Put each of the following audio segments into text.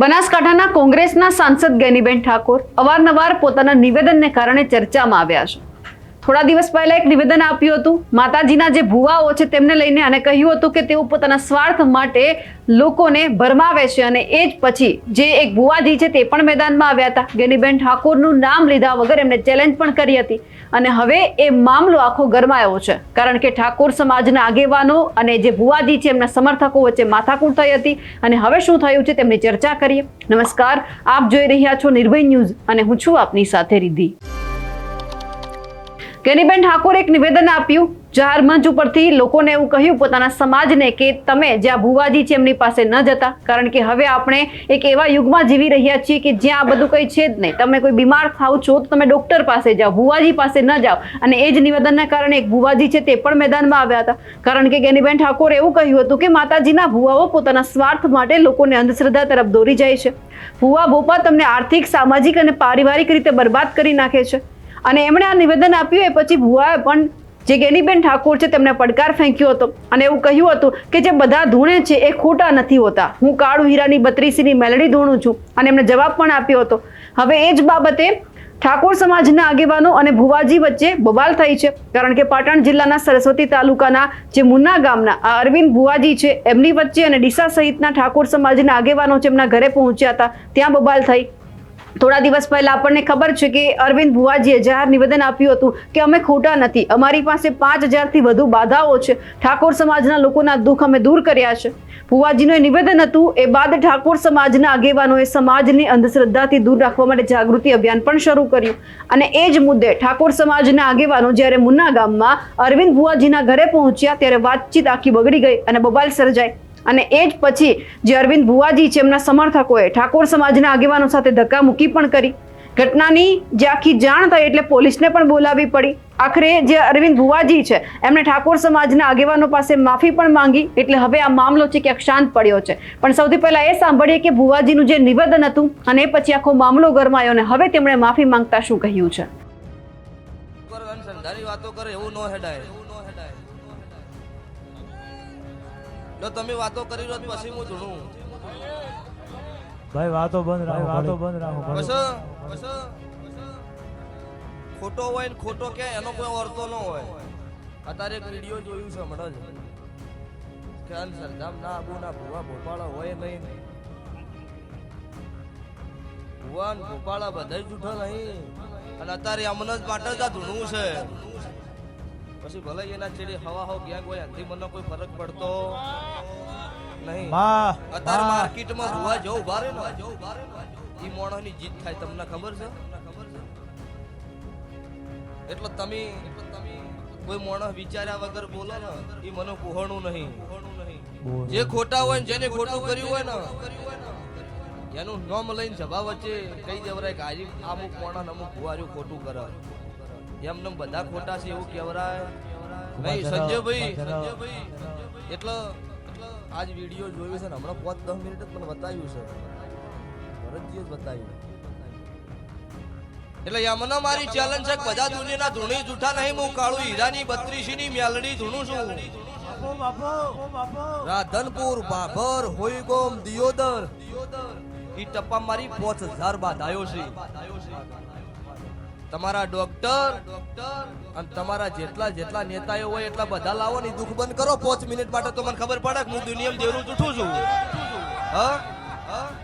બનાસકાંઠાના કોંગ્રેસના સાંસદ ગેનીબેન ઠાકોર અવારનવાર પોતાના નિવેદનને કારણે ચર્ચામાં આવ્યા છે. થોડા દિવસ પહેલા એક નિવેદન આપ્યું હતું. માતાજીના જે ભુવાઓ છે તેમને લઈને અને કહ્યું હતું કે તેઓ પોતાના સ્વાર્થ માટે લોકોને ભરમાવે છે અને એ જ પછી જે એક ભુવાજી છે તે પણ મેદાનમાં આવ્યા હતા. ગેનીબેન ઠાકોરનું નામ લીધા વગર એમને ચેલેન્જ પણ કરી હતી. અને હવે એ મામલો આખો ગરમાયો છે. કારણ કે ઠાકોર સમાજના આગેવાનો અને જે ભુવાજી છે એમના સમર્થકો વચ્ચે માથાકૂટ થઈ હતી. અને હવે શું થયું છે તેમની ચર્ચા કરીએ. નમસ્કાર, આપ જોઈ રહ્યા છો નિર્ભય ન્યૂઝ અને હું છું આપની સાથે રિદ્ધિ. ગેનીબેન ઠાકોરે એક નિવેદન આપ્યું. જાહેર મંચ ઉપરથી લોકોને એવું કહ્યું, પોતાના સમાજને કે તમે જ્યાં ભુવાજી છે એમની પાસે ન જતા. કારણ કે હવે આપણે એક એવા યુગમાં જીવી રહ્યા છીએ કે જ્યાં આ બધું કંઈ છે જ નહીં. તમે કોઈ બીમાર થાવ છો તો તમે ડૉક્ટર પાસે જાઓ, ભુવાજી પાસે ન જાઓ. અને એ જ નિવેદનના કારણે એક ભુવાજી છે તે પણ મેદાનમાં આવ્યા હતા. કારણ કે ગેનીબેન ઠાકોરે એવું કહ્યું હતું કે માતાજીના ભુવાઓ પોતાના સ્વાર્થ માટે લોકોને અંધશ્રદ્ધા તરફ દોરી જાય છે. ભુવા ભોપા તમને આર્થિક, સામાજિક અને પારિવારિક રીતે બરબાદ કરી નાખે છે. અને એમણે આ નિવેદન આપ્યું એ પછી ભુવાએ પણ જે ગેનીબેન ઠાકોર છે તેમને પડકાર ફેંક્યો હતો. અને એવું કહ્યું હતું કે જે બધા ધૂણે છે એ ખોટા નથી હોતા. હું કાળુ હીરાની બત્રીસીની મેલડી ધૂણું છું અને એમણે જવાબ પણ આપ્યો હતો. હવે એ જ બાબતે ઠાકોર સમાજના આગેવાનો અને ભુવાજી વચ્ચે બબાલ થઈ છે. કારણ કે પાટણ જિલ્લાના સરસ્વતી તાલુકાના જે મુન્ના ગામના આ અરવિંદ ભુવાજી છે, એમની વચ્ચે અને ડીસા સહિતના ઠાકોર સમાજના આગેવાનો છે એમના ઘરે પહોંચ્યા હતા. ત્યાં બબાલ થઈ. થોડા દિવસ પહેલા આપણને ખબર છે કે અરવિંદ ભુવાજીએ જાહેર નિવેદન આપ્યું હતું કે અમે ખોટા નથી, અમારી પાસે પાંચ હજારથી વધુ બાધાઓ છે. ઠાકોર સમાજના લોકોના દુઃખ અમે દૂર કર્યા છે. ભુવાજીનું એ નિવેદન હતું, એ બાદ ઠાકોર સમાજના આગેવાનોએ સમાજની અંધશ્રદ્ધાથી દૂર રાખવા માટે જાગૃતિ અભિયાન પણ શરૂ કર્યું. અને એ જ મુદ્દે ઠાકોર સમાજના આગેવાનો જ્યારે મુન્ના ગામમાં અરવિંદ ભુવાજીના ઘરે પહોંચ્યા, ત્યારે વાતચીત આખી બગડી ગઈ અને બબાલ સર્જાઈ અને એ જ પછી જે અરવિંદ ભુવાજી છે, એમના સમર્થકોએ ઠાકોર સમાજના આગેવાનો સાથે ધક્કામુક્કી પણ કરી. ઘટનાની જે આખી જાણ થઈ એટલે પોલીસને પણ બોલાવવી પડી. આખરે જે અરવિંદ ભુવાજી છે, એમણે ઠાકોર સમાજના આગેવાનો પાસે માફી પણ માંગી, એટલે હવે આ મામલો છે ક્યાંક શાંત પડ્યો છે. પણ સૌથી પહેલા એ સાંભળીએ કે ભુવાજીનું જે નિવેદન હતું, અને પછી આખો મામલો ગરમાયો અને હવે તેમણે માફી માંગતા શું કહ્યું છે? એવું ન હેડાય. જો તમે વાતો કરી રહ્યો તો પછી હું ધૂણું ભાઈ વાતો બંધ રાખો વાતો બંધ રાખો બસ બસ ખોટો હોય ને ખોટો કે એનો કોઈ અર્થો ન હોય. અત્યારે એક વીડિયો જોયું છે હમણાં જ. કે અન સરધામ ના આબુ ના ભુવા ભોપાળા હોય નહીં. ભુવા ને ભોપાળા બધાય જૂઠો નહીં. અને અત્યારે અમને જ માટે જ આ ધૂણું છે. પછી ભલે એના છેડે હવા હો ગયા કોઈ અંધી મને કોઈ ફરક પડતો નહીં અત્યારે. માર્કેટમાં ભુવા જવું ભારે ને એ મોણોની જીત થાય તમને ખબર છે એટલે તમે કોઈ મોણો વિચાર્યા વગર બોલો ને એ મને કુહણું નહીં. જે ખોટા હોય ને જેને ખોટું કર્યું હોય ને એનું નામ લઈને જવા વચ્ચે કઈ દેવરાય કે આજે અમુક મોણા અમુક ભુવાર્યું ખોટું કરે એમને બધા ખોટા છે એવું કહેવરાય. થરાવ, સંજયભાઈ સંજયભાઈ એટલે આજ વીડિયો જોયો છે ને હમણાં પાંચ દસ મિનિટ જ મને બતાવ્યું છે. ભરતજીએ જ બતાવ્યું. એટલે યમને મારી ચેલેન્જ છે બધા દુનિયાના ધૂણી જૂઠા નહીં હું કાળું હીરાની બત્રીસીની મેલડી ધૂણું છું. રાધનપુર બાભર હોઈગોમ દિયોદર. ઈ ટપ્પા મારી પાંચ હજાર બાદ આવ્યો છે. તમારા ડોક્ટર અને તમારા જેટલા જેટલા નેતાઓ હોય, એટલા બધા લાવો ને દુઃખ બંધ કરો. પાંચ મિનિટ માટે તો મને ખબર પડે કે હું દુનિયામાં દેરું જૂઠું છું. હા?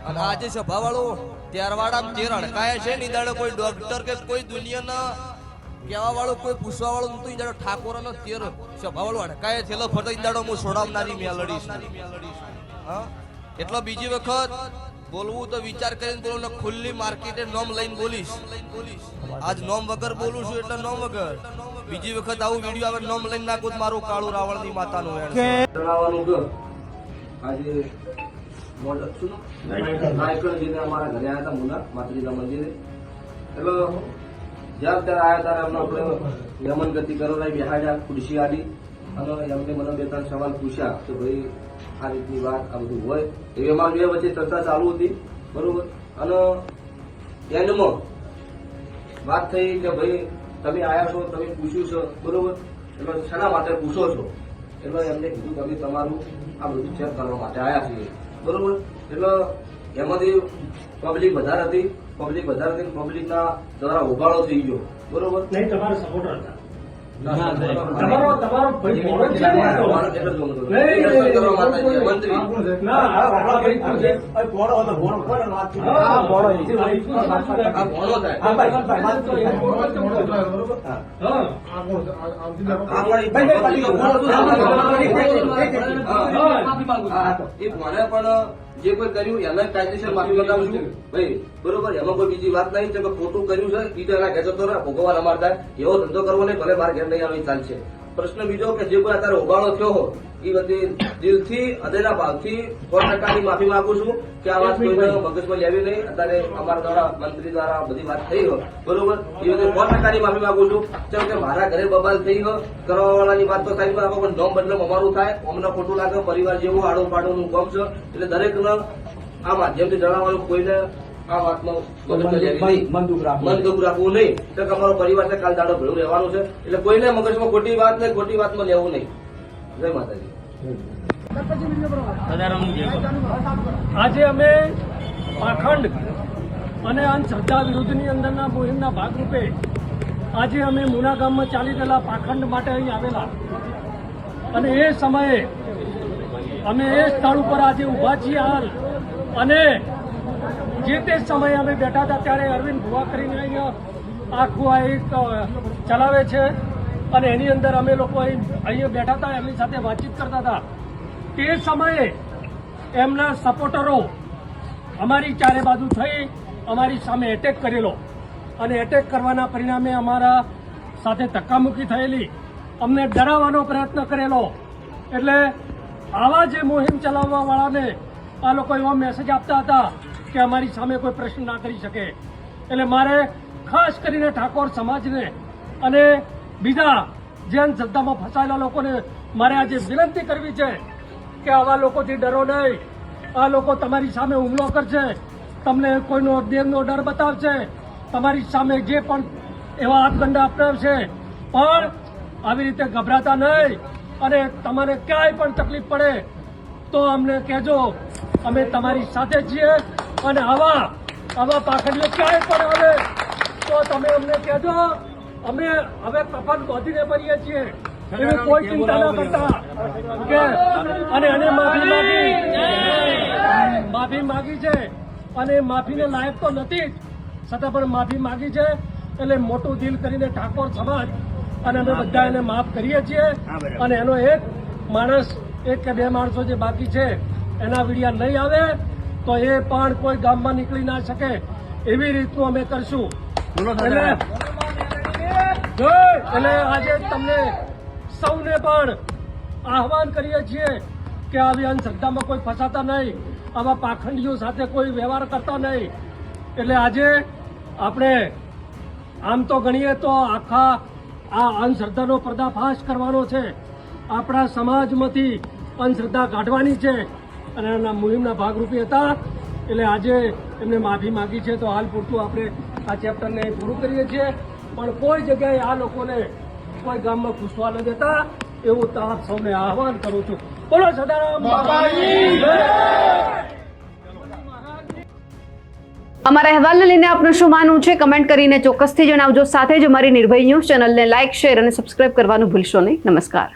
અને આજે સભાવાળો ત્યારવાડામાં તેર અડકાયા છે ની દાડે કોઈ ડોક્ટર કે કોઈ દુનિયાના કહેવા વાળું કોઈ પૂછવા વાળું નતું ઈ ઠાકોર નો તેર સભાવાળો અડકાય છેલ્લો ફરતો ઈંદાડો દાડો હું છોડાવનારી મેં લડીશ હા? એટલો બીજી વખત બોલવું તો વિચાર કરીને બોલું ને ખુલ્લી માર્કેટે નોમ લઈને બોલીશ. આજ નોમ વગર બોલું છું એટલે નોમ વગર. બીજી વખત આવું વીડિયો આવે નોમ લઈને નાખું તો મારું કાળું રાવણની માતાનું છે. જણાવવાનું કે આજે અમારા ઘરે આવ્યા હતા મુના માતૃકા મંદિરે. એટલે જ્યારે ત્યારે આવ્યા ત્યારે એમને આપણે યમન ગતિ કરો કરાવડાવી બેહાડ્યા ખુરશી આડી. અને એમને મને બે ત્રણ સવાલ પૂછ્યા કે ભાઈ, આ રીતની વાત, આ બધું હોય. એવી અમારી બે વચ્ચે ચર્ચા ચાલુ હતી, બરોબર? અને એન્ડમાં વાત થઈ કે ભાઈ, તમે આવ્યા છો, તમે પૂછ્યું છે, બરોબર? એટલે શેના માટે પૂછો છો? એટલે એમને કીધું, અમે તમારું આ બધું ચેક કરવા માટે આવ્યા છીએ. બરોબર? એટલે એમાંથી પબ્લિક વધારે હતી પબ્લિક વધારે હતી પબ્લિકના દ્વારા ઉભાળો થઈ ગયો. બરોબર? નહીં, તમારા સપોર્ટર હતા. તમારો તમારો ભાઈ જ છે ને આ તો. મારો એટલે જ બોલું છું. નહીં, નહીં, દર્શન કરવા નહીં, માતાજી, નહીં, મંત્રી ના આ આપણા ભાઈ શું છે? હા, મોડો છે. આ ભોણો થાય હા, ભાઈ, ભાઈ, હા. હા. આ પણ એ પબ્લિક છું. હા. હા, એ મને પણ જે કોઈ કર્યું, એને કાયદેસર માફી મંગાવું છું. ભાઈ, બરોબર, એમાં કોઈ બીજી વાત નહીં કે ખોટું કર્યું છે, ઈ તો એના ઘેર જતો રહે ભોગવવા ના મારતા એવો ધંધો કરવો નહીં, ભલે મારે ઘેર નહીં આવે ચાલશે. પ્રશ્ન બીજો કે જે કોઈ અત્યારે ઉભાળો થયો હો એ બધી દિલથી હૃદયના ભાવથી સો ટકાની માફી માંગુ છું કે આ વાત કોઈને મગજમાં લેવી નહીં. અત્યારે અમારા દ્વારા મંત્રી દ્વારા બધી વાત થઈ હોય. બરોબર? એ બધી સો ટકાની માફી માંગુ છું. કેમ કે મારા ઘરે બબાલ થઈ હોય કરવાવાળાની વાત તો થાય રાખો પણ નોમ બદલે અમારું થાય. અમને ખોટું લાગે પરિવાર જેવું આડું પાડું કોમ છે. એટલે દરેકને આ માધ્યમથી જણાવવાનું કોઈને આ વાતમાં મગજમાં લેવી નહીં. મન દુઃખ રાખવું નહીં. તો અમારો પરિવાર કાલ દાડો ભેળું રહેવાનું છે. એટલે કોઈને મગજમાં ખોટી વાત નહીં ખોટી વાતમાં લેવું નહીં. જય માતાજી. આજે અમે પાખંડ અને અંધશ્રદ્ધા વિરુદ્ધની અંદરના મોહિમના ભાગરૂપે આજે અમે મુના ગામમાં ચાલી રહેલા પાખંડ માટે અહીં આવેલા. અને એ સમયે અમે એ સ્થળ ઉપર આજે ઊભા છીએ હાલ. અને જે તે સમયે અમે બેઠા હતા ત્યારે અરવિંદ ભુવા કરીને અહીંયા આખું આ એક ચલાવે છે. અને એની અંદર અમે લોકો અહીંયા બેઠા હતા, એમની સાથે વાતચીત કરતા હતા. તે સમયે એમના સપોર્ટરો અમારી ચારે બાજુ થઈ અમારી સામે એટેક કરેલો. અને એટેક કરવાના પરિણામે અમારા સાથે ધક્કામુક્કી થયેલી. અમને ડરાવવાનો પ્રયત્ન કરેલો. એટલે આવા જે મુહિમ ચલાવવાવાળાને આ લોકો એવા મેસેજ આપતા હતા કે અમારી સામે કોઈ પ્રશ્ન ના કરી શકે. એટલે મારે ખાસ કરીને ઠાકોર સમાજને અને બીજા જૈન અંધશ્રદ્ધામાં ફસાયેલા લોકોને મારે આજે વિનંતી કરવી છે કે આવા લોકોથી ડરો નહીં. આ લોકો તમારી સામે હુમલો કરશે. તમને કોઈનો દેવનો ડર બતાવશે. તમારી સામે જે પણ એવા હાથગંડા અપનાવશે. પણ આવી રીતે ગભરાતા નહીં અને તમારે ક્યાંય પણ તકલીફ પડે તો અમને કહેજો. અમે તમારી સાથે છીએ. અને આવા આવા પાખડીઓ ક્યાંય પણ આવે તો તમે અમને કહેજો અમે હવે કફન બાંધીને ભરીએ છીએ. એવી કોઈ ચિંતા ના કરતા. કે અને એને માફી માગી. માફી માગી છે અને માફીને લાયક તો નથી જ. છતાં પણ માફી માગી છે. એટલે મોટું દિલ કરીને ઠાકોર સમાજ અને અમે બધા એને માફ કરીએ છીએ. અને એનો એક માણસ એક કે બે માણસો જે બાકી છે એના વિડિયા નહીં આવે. તો એ પણ કોઈ ગામમાં નીકળી ના શકે. એવી રીતનું અમે કરશું. એટલે આજે તમને સૌને પણ આહવાન કરીએ છીએ કે આવી અંધશ્રદ્ધામાં કોઈ ફસાતા નહીં. આવા પાખંડીઓ સાથે કોઈ વ્યવહાર કરતા નહીં. એટલે આજે આપણે આમ તો ગણીએ તો આખા આ અંધશ્રદ્ધાનો પર્દાફાશ કરવાનો છે. આપણા સમાજમાંથી અંધશ્રદ્ધા કાઢવાની છે. અને એના મુહિમના ભાગરૂપી હતા. એટલે આજે એમને માફી માગી છે. તો હાલ પૂરતું આપણે આ ચેપ્ટરને પૂરું કરીએ છીએ. પણ કોઈ જગ્યાએ આ લોકોને કોઈ ગામમાં ઘૂસવા ન દેતા એવું તાપ સૌને આહવાન કરું છું. બોલો સદારામ અમારા અહેવાલને લઈને આપનું શું માનવું છે? કમેન્ટ કરીને ચોક્કસથી જણાવજો. સાથે જ અમારી નિર્ભય ન્યૂઝ ચેનલને લાઇક, શેર અને સબસ્ક્રાઇબ કરવાનું ભૂલશો નહીં. નમસ્કાર.